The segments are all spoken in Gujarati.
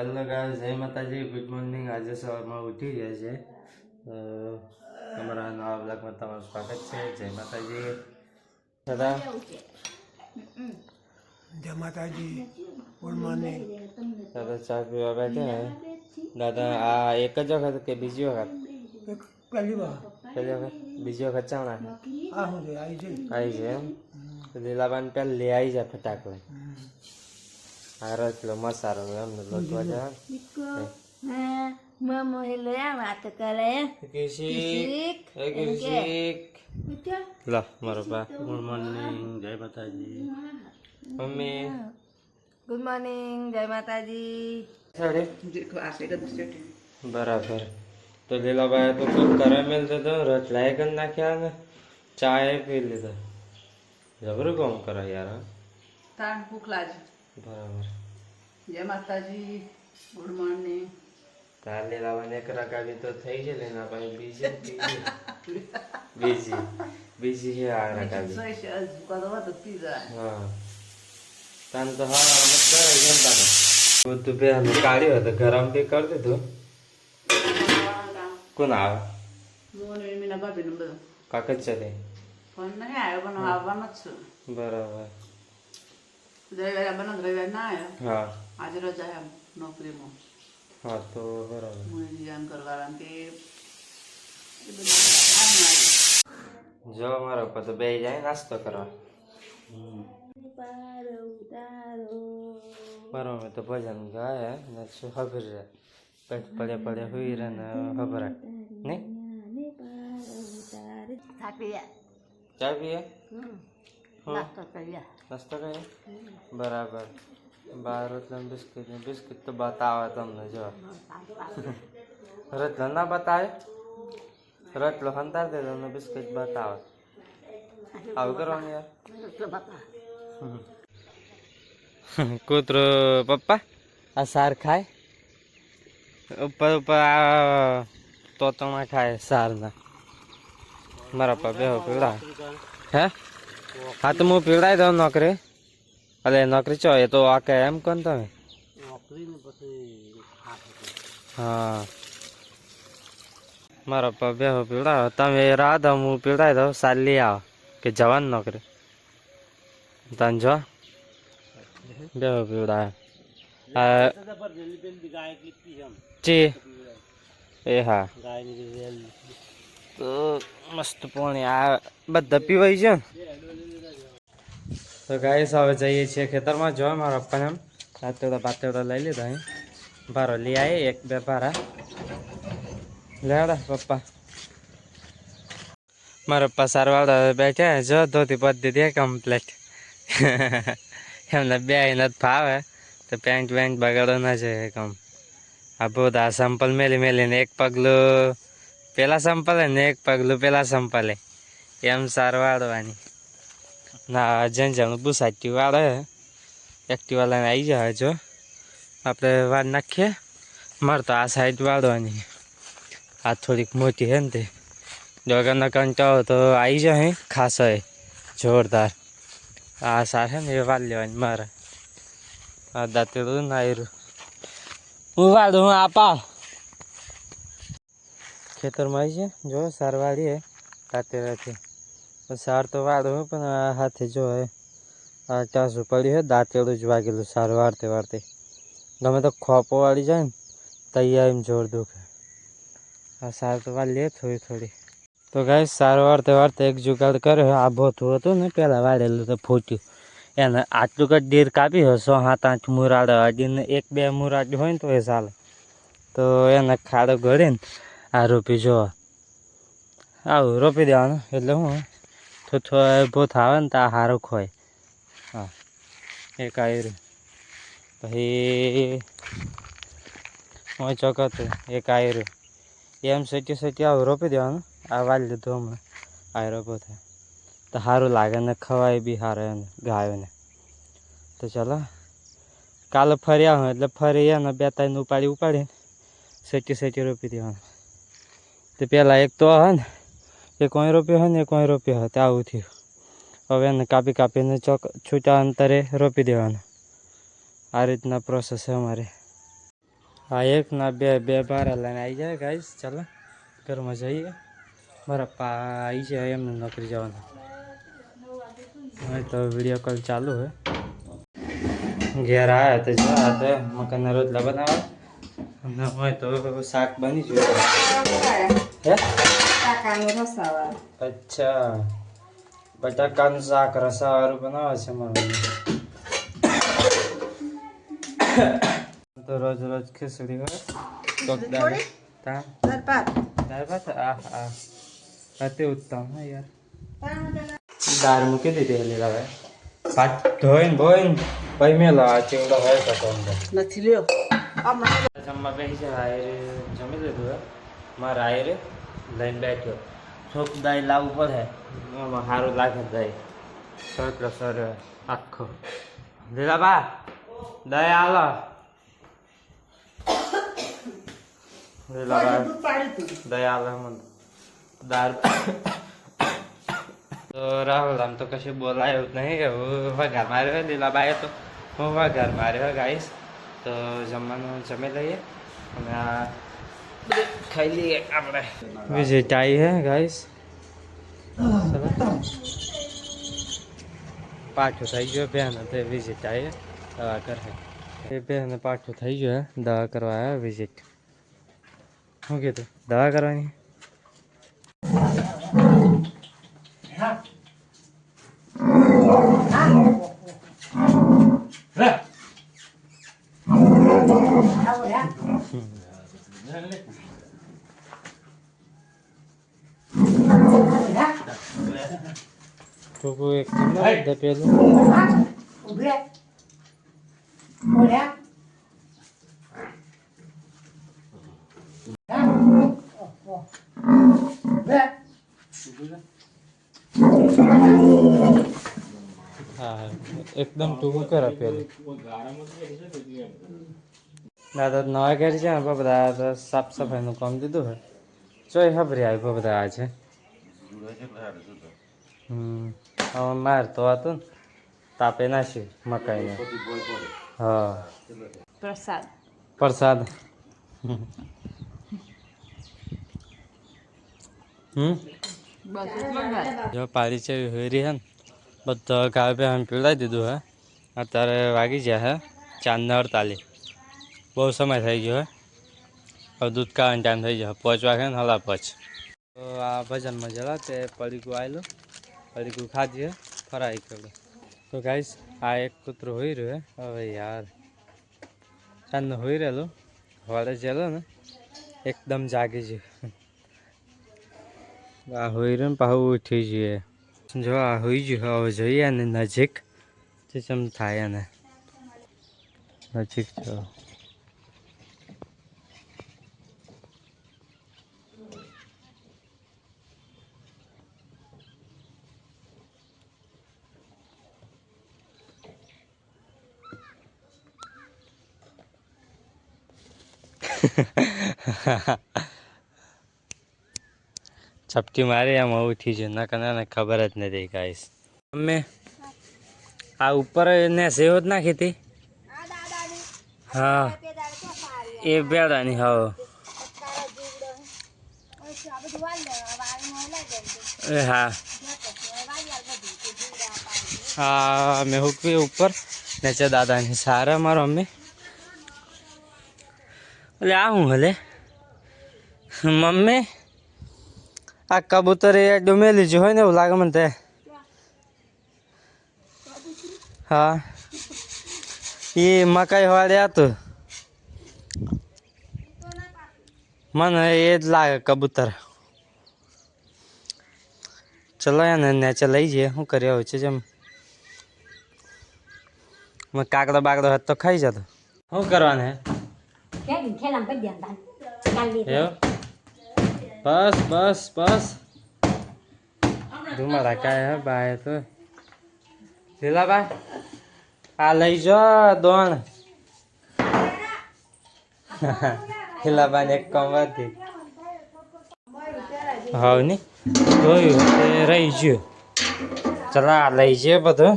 હેલો ગાય જય માતાજી ગુડ મોર્નિંગ. આજે સવારમાં ઉઠી ગયા છે. તમારા નવા બ્લોગમાં તમારું સ્વાગત છે. જય માતાજી. દાદા? જય માતાજી. Good morning. દાદા ચા પીવા બેઠે ને દાદા આ એક જ વખત કે બીજી વખત? પહેલી વખત પહેલી વખત? બીજી વખત ચાવણા આવી છે આવી છે લીલાબાન પહેલા લઈ આવી જાય ફટાક લઈ આ રચલો મસાલો એમ લોટવા જાય Mama હેલો આ વાત કરે. કિશિક એ કિશિક. લા મારો બા ગુડ મોર્નિંગ જય માતાજી. મમ્મી. ગુડ મોર્નિંગ જય માતાજી. બરાબર. તો લીલાભાઈ તો કોઈ કરે મેલ તો રચલાય કરી નાખ્યા ને ચાય પી લીધા. જબરું કામ કરા યાર. તાણ ભૂખ લાગે. બરાબર જય માતાજી ગુડ મોર્નિંગ તાર લીલાભાઈ એક રકાબી તો થઈ છે લેના ભાઈ બીજી બીજી બીજી બીજી છે આ રકાબી કરવા તો પીઝા હા તાન તો હા મત કરે કેમ તાને બધું પહેલું કાઢ્યું હતું ગરમ બી કરી દીધું કોણ આવે મોને મીના ભાભી ને બધું કાક જ છે તે ફોન નહીં આવ્યો પણ આવવાનો જ છું બરાબર રવિવારે બનો રવિવારે ના આવ્યો. હા. આજે રજા એમ નોકરીમાં. હા તો બરાબર. એ બધું આમ આવ્યું. જો મારો ઉપર તો બે જાય નાસ્તો કરવા. મારો મેં તો ભજન ગાય ને શું ખબર છે? પેટ પડે પડે હુઈ રહે ને ખબર નહીં? થાકી ગયા. ચા પીએ? નાસ્તો કર્યા. નાસ્તો કરીએ બરાબર. બાર રોટલા બિસ્કિટ બિસ્કિટ તો બતાવે તમને જો. રતલો ના બતાવે? રતલો હંતાર દે તમને બિસ્કિટ બતાવે. આવું કરવાનું યાર? કૂતરો પપ્પા? આ સાર ખાય? ઉપર ઉપર આ તોતણા ખાય સારના. મારા પપ્પા બે પીડા હે? હા તો હું પીવડાવી દઉં નોકરી. અલે નોકરી ચો એ તો આ કે એમ કોણ તમે? હા. મારા પપ્પા બેહો પીવડાવો. તમે રાહ દો હું પીવડાવી દઉં. સારી લઈ આવો કે જવાન નોકરી. તને જો. બેહો પીવડાવે. આ ચી એ હા. તો મસ્ત પાણી. આ બધા પીવાય છે તો ગાઈસ હવે જઈએ છીએ ખેતરમાં. જો મારા પપ્પાને એમ પાતળા પાતળા લઈ લીધા અહીં. ભારો લઈ આવી એક બે ભારા. લેવડા પપ્પા. મારા પપ્પા સારવાળા બેઠા જો ધોતી પદ્ધતિ દે કમ્પ્લેટ એમને બે નથી ફાવે. તો પેન્ટ વેન્ટ બગાડો ના છે કમ આ બધા સેમ્પલ મેલી મેલીને એક પગલું પેલા સંપાલે ને એક પગલું પેલા સંપાલે. એમ સાર વાળવાની. ના, જણ જણ બુસાટી વાળે એક્ટિવા લઈને આવી જાય જો આપણે વાર નાખીએ. મારે તો આ સાઈડ વાળવાની. આ થોડીક મોટી હે ને તે. ડોગરનો કંટાળો તો આવી જાય ખાસ હોય જોરદાર. આ સાર છે ને એ વાર લેવાની મારે. આ દાંતેલું ના આવ્યું હું વાળું હું આપા ખેતરમાં આવી છે. જો સાર વાળીએ દાંતેડાથી સાર તો વાળું પણ આ હાથે જો હે, આ ચાસું પડ્યું હોય દાંતેડું જ વાગેલું સાર વાળતે વાળતે ગમે તો ખોપો વાળી જાય ને તૈયાર એમ જોર દુખે. આ સાર તો વાળીએ થોડી થોડી. તો ગાય સાર વાળતે વાળતે એક જુગાડ કર્યો આભો ભોથું હતું ને પહેલાં વાળેલું તો ફૂટ્યું. એને આટલું કદ ડીર કાપી હોય સો સાત આઠ મુરાડ, અડીને એક બે મુરાડ હોય ને, તો એ ચાલે. તો એને ખાડો ગળીને આ રોપી જો. આવું રોપી દેવાનું, એટલે હું થોથો ભૂથ આવે ને તો આ હારું ખોય. હા, એક આવ્યું પછી હું ચોકત, એક આવ્યું એમ સેટી સેટી આવું રોપી દેવાનું. આ વાલી લીધું હમણાં, આયરો રોપો તો સારું લાગે ને ખવાય બી સારો એને ગાયોને તો ચાલો, કાલે ફરી આવું, એટલે ફરી એને બે ત્રણ ઉપાડી ઉપાડીને સેટી સેટી રોપી દેવાનું. તે પહેલાં એક તો હે ને એ કોઈ રોપ્યો હોય ને એ કોઈ રોપ્યો હોય તે આવું થયું. હવે એને કાપી કાપીને ચોક છૂટા અંતરે રોપી દેવાનું. આ રીતના પ્રોસેસ છે અમારે. હા એક ના બે બે ભારા લઈને આવી જાય ગાઈસ ચાલો. ઘરમાં જઈએ. મારા પા આવી જાય એમને નોકરી જવાનું. હવે તો વીડિયો કોલ ચાલુ હે. ઘેર આવ્યા તો જો તો મકાનના રોટલા બનાવવા. અને હોય તો શાક બની જોઈએ હે? અચ્છા. બટાકાનું શાક રસાવાળું બનાવે છે મારી મમ્મી. તો રોજ રોજ ખીચડી હોય. કોક દાળ દાળ? ભાત. આ આ અતિ ઉત્તમ હે યાર. દાળ મૂકી દીધી હલી હવે. પાછ ધોઈને ધોઈને પછી મેલો આ ચેવડો હોય તો અંદર. નથી લ્યો. જમવા બેસી છે આયરે જમી લીધું મારા આયરે લઈને બેઠો છોક દાય લાવવું પડે સારું લાગે દાઈ સરસ સર આખો લીલાબા દયા આલો લીલાબા દયા આલો મને દાર તો રાહુલ આમ તો કશું બોલાયું જ નહીં એવું ઘર માર્યો લીલાબાએ તો હું ઘર માર્યો ગાઈશ તો જમવાનું જમી લઈએ. અને આ બધું ખાઈ લઈએ આપણે. વિઝિટ આવી હે ગાઈસ પાઠું થઈ ગયો બેન તે વિઝિટ આવી દવા કરે એ બેન પાઠું થઈ ગયો હે દવા કરવા આવ્યા વિઝિટ શું કીધું? દવા કરવાની? એક નંબર દે પેલું હા એકદમ ટૂંકું કરે પેલું દાદા નવા ઘેર છે ને બધા તો સાફ સફાઈનું કામ દીધું હોય ચોય ખબરી આવી બધા આજે હમ હવે માર તો હતું ને તાપે નાખ્યું મકાઈને. હા. પ્રસાદ. પ્રસાદ. હમ? જો પારી છે હોરી હે ને બધો ગાય પે હમ પીવડાવી દીધું હે. અત્યારે વાગી ગયા હે ચાંદ અડતાલીસ બહુ સમય થઈ ગયો હવે દૂધ કાઢવાનો ટાઈમ થઈ ગયો. પાંચ વાગે ને હલા પચ. તો આ ભજનમાં જરા તે પડીકું આવેલું પડીકું ખાધીએ, ફરાઈ કર્યું તો ગાઈસ આ એક કૂતરું હોઈ રહ્યું હવે યાર, સાંજનું હોઈ રહેલું. વાળે જેલો ને, એકદમ જાગી ગયું. આ હોઈ રહ્યું પાછું ઉઠી જઈએ જો આ હોઈ ગયું, હવે જોઈએ ને નજીક. જે ચમ થાય ને નજીક જો. ચપટી મારી આમ ઉઠી છે. ના કને ખબર જ નથી ગાઈસ અમે આ ઉપર ને સેવ જ નાખી હતી? હા. એ બેડાની, હા. એ હા. હા મેં હુકવી ઉપર. નીચે દાદાની, સારા મારો મમ્મી એટલે આ હું હલે? મમ્મી, આ કબૂતર એ ડુમેલી જ હોય ને એવું લાગે મને તે. હા. એ મકાઈ વાળે હતું. મને એ જ લાગે કબૂતર. ચલો એને નેચે લઈ જઈએ, શું કરીએ હોય છે જેમ. કાકડો બાકડો હતો તો ખાઈ જતો. શું કરવાનું હે? Cái cái làm cái gì bạn? Làm gì? એવું બસ બસ બસ ધુમાડા કાય હે બાય તો લીલાબા આ લઈ જો દોણ લીલાબાને એક કમવાથી હાવની જોયું તે રહી ગયું ચલો આ લઈ જઈએ બધું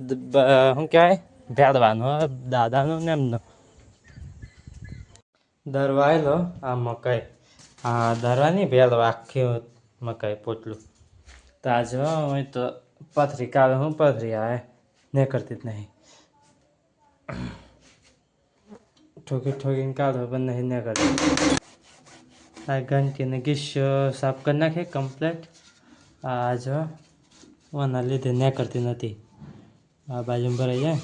દ- બ- શું કહેવાય ભેળવાનું હે દાદાનું ને દરવાયેલો આ મકાઈ. આ દરવાની ભેલો આખી મકાઈ પોટલું. તો આજે હોય તો પથરી કાલે હું પથરી આવે. ને કરતી જ નહીં. ઠોકી ઠોકીને કાઢો, પણ નહીં ને કરતી. આ ઘંટીને ગીસ્યો સાફ કરી નાખે કમ્પ્લેટ આ જો ઓના લીધે ને કરતી નથી. આ બાજુ ભરાઈ જાય.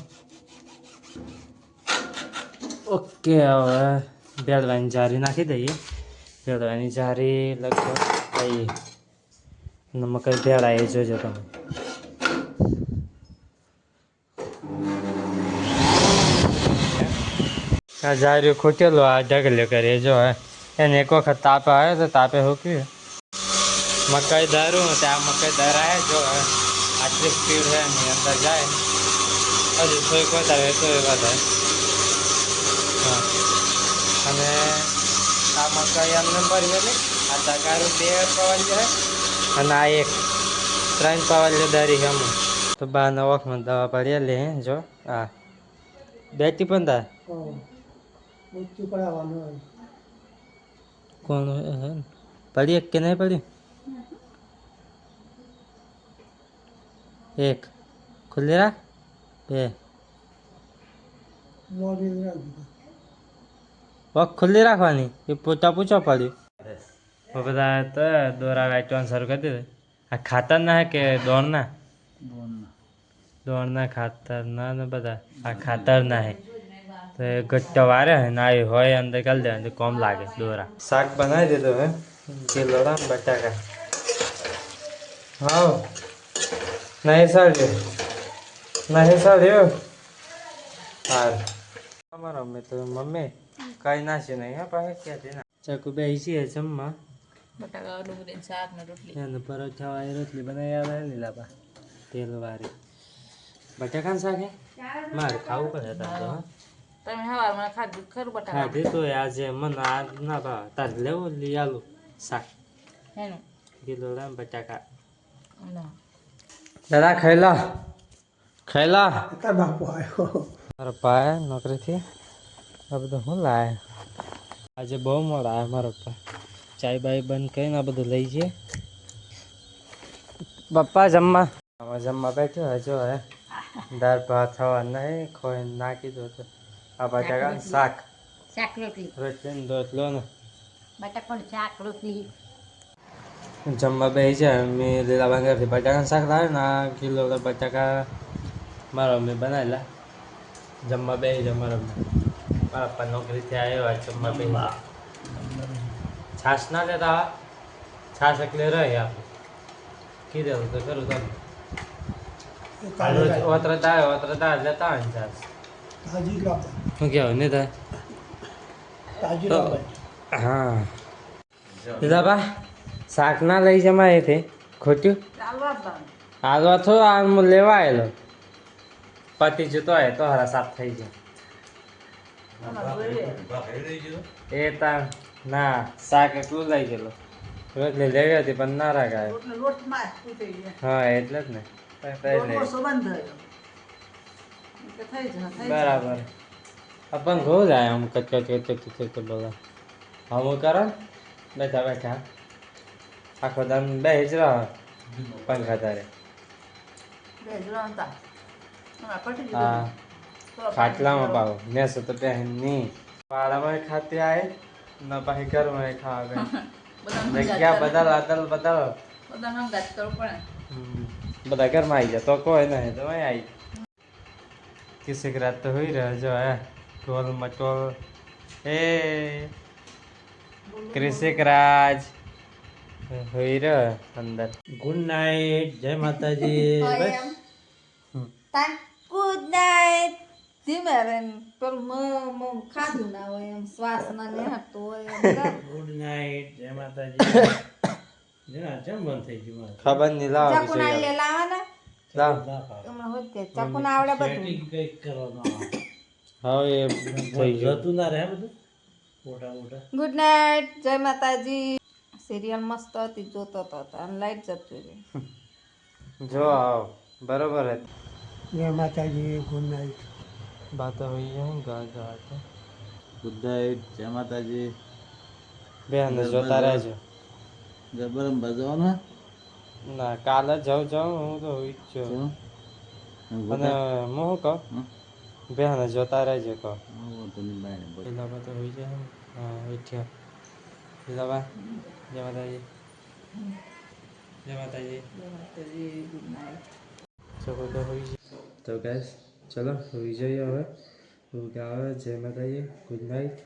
ઓકે, હવે ભેળવાની જારી નાખી દઈએ. ભેળવાની જારી લગભગ થઈ અને મકાઈ ભેળાય જોજો તમે. આ જારી ખૂટેલો, આ ઢગલ્યો કરીએ જો, હે. એને એક વખત તાપે આવ્યો તો તાપે હૂક્યું. મકાઈ દારું ત્યાં મકાઈ દરાય જો આટલી સ્પીડ છે એની અંદર જાય. હજુ થોડીક વધારે તો એ વધારે. હા. આ મકાઈ એમને ભરી ને? આ તકારું બે પવન છે અને આ એક ત્રણ પવન દરી હમ તો બા નવકમાં દવા પડી લે જો. આ. બેટી પણ મૃત્યુ કોણ પડી એક કે નહીં પડી? એક. ખુલ્લી રાખ. બે. પગ ખુલ્લી રાખવાની. એ પોતા પૂછો પડ્યું. બધા તો દોરા વાંચવાનું શરૂ કરી દીધું. આ ખાતર ના હે કે દોડના દોડના ખાતર ના ને બધા. આ ખાતર ના હે. તો એ ગટ્ટો વારે હે ના એ હોય અંદર કરી દે અંદર કોમ લાગે દોરા. શાક બનાવી દીધું હે. કિલોડા બટાકા. હા નહીં સળ્યો નહીં સળ્યો હા મમ્મી તો મમ્મી કઈ નાખી નહીં હા પાસે ક્યાંથી ના? ચાકુ બેસી છે જમવા. બટાકા ડુંગળી શાક ને રોટલી. એને પરોઠા વાળી રોટલી બનાવી આવે ને લાબા તેલ વાળી. બટાકાનું શાક હે? મારે ખાવું પડે તાર તો હા. તમે હવારમાં ખાધું ખરું બટાકા. ખાધી તો આજે મને આ ના ભાવ. તાર લેવો લઈ આલું શાક. એનું ગીલોડા બટાકા. ના દાદા ખાઈ લો. તાર બાપુ આવ્યો. મારો પા નોકરીથી. આ બધું હું લાય? આજે બહુ મોડા આવ્યા મારો પપ્પા. ચાય બાય બંધ કરીને આ બધું લઈ જઈએ. પપ્પા જમવા? આમાં જમવા બેઠો હજુ હે. દાળ ભાત થવા નહીં ખોઈ નાખી દો તો આ બટાકા શાક શાક. રોટલી. રોટલી ને રોટલો ને. બટાકા શાક રોટલી. જમવા બે છે મેં લીલા બંગાળથી બટાકાનું શાક લાવ્યો ને આ કિલો બટાકા મારા મમ્મી બનાવેલા. જમવા બે છે મારા મમ્મી. મારા પપ્પા નોકરીથી આવ્યો જમવા બે છાશ ના લેતા? છાશ એટલે રહી આપણે કીધેલું તો કરું તમે ઓતરત આવ્યો ઓતરત આવે લેતા આવે ને છાશ. શું કહેવાય નહીં થાય? તો- હા. લીલાબા શાક ના લઈ જમાય તે. ખોટ્યું? હાલવા થો આ હું લેવા આવેલો. પતિ જતો હોય તો હારા સાફ થઈ જાય. એ તા ના શાક એટલું લઈ ગયેલો. રોટલી લેવી હતી પણ ના રાખાય હા એટલે જ ને. એટલે બરાબર. આપણ ઘઉં જાય આમ કચ કચ કચ કચ કચ બોલા હમું કરો ને? બેઠા બેઠા. આખો દામ બે હિજરા પંખા તારે હા. ખાટલામાં પાવો ને સતો પહેન નહીં વાળામાં ખાતે આય ન પછી ઘરમાં ખાવા જગ્યા બદલ અદલ બદલ બધા હંગાત ગાત કરો પણ બધા ઘરમાં આવી જાય તો કોઈ નહીં તો અહીં આવી કિસેક રાત તો હોઈ રહ્યો જો હે. ટોલ. મટોલ હે કૃષિક રાજ. હોઈ રહ્યો અંદર. ગુડ નાઇટ જય માતાજી. ગુડ નાઇટ ધીમે રે પેલું મ મ ખાધું ના હોય એમ શ્વાસ ના લેહાતું હોય ગુડ નાઇટ જય માતાજી જેના જમ બંધ થઈ ગયું ખબર નહીં લાવ ચાકુ ના લે લાવાના લાવ હમણાં હોય તે ચાકુ ના આવડે બધું હવે એ થઈ ગયું ગુડ નાઇટ જય માતાજી સિરિયલ મસ્ત હતી જોતો તો અને લાઈટ જતું રહ્યું જો આવ બરોબર હતી જય માતાજી ગુડ નાઇટ બાત હોઈ જાય ગા ગા તો ગુડ નાઇટ જય માતાજી બેન જોતા રહેજો ગરબરમ બજવાનું ના કાલે જાઉં જાઉં હું તો હોઈ જ છું અને હું શું કહું? બેન જોતા રહેજો કહો પેલા તો હોઈ જાય હા ઉઠ્યો પેલા જય માતાજી જય માતાજી ગુડ નાઇટ ચલો તો હોઈ જાય તો ગાઈસ ચલો વિજય જઈએ હવે આવે જય માતાજી ગુડ નાઇટ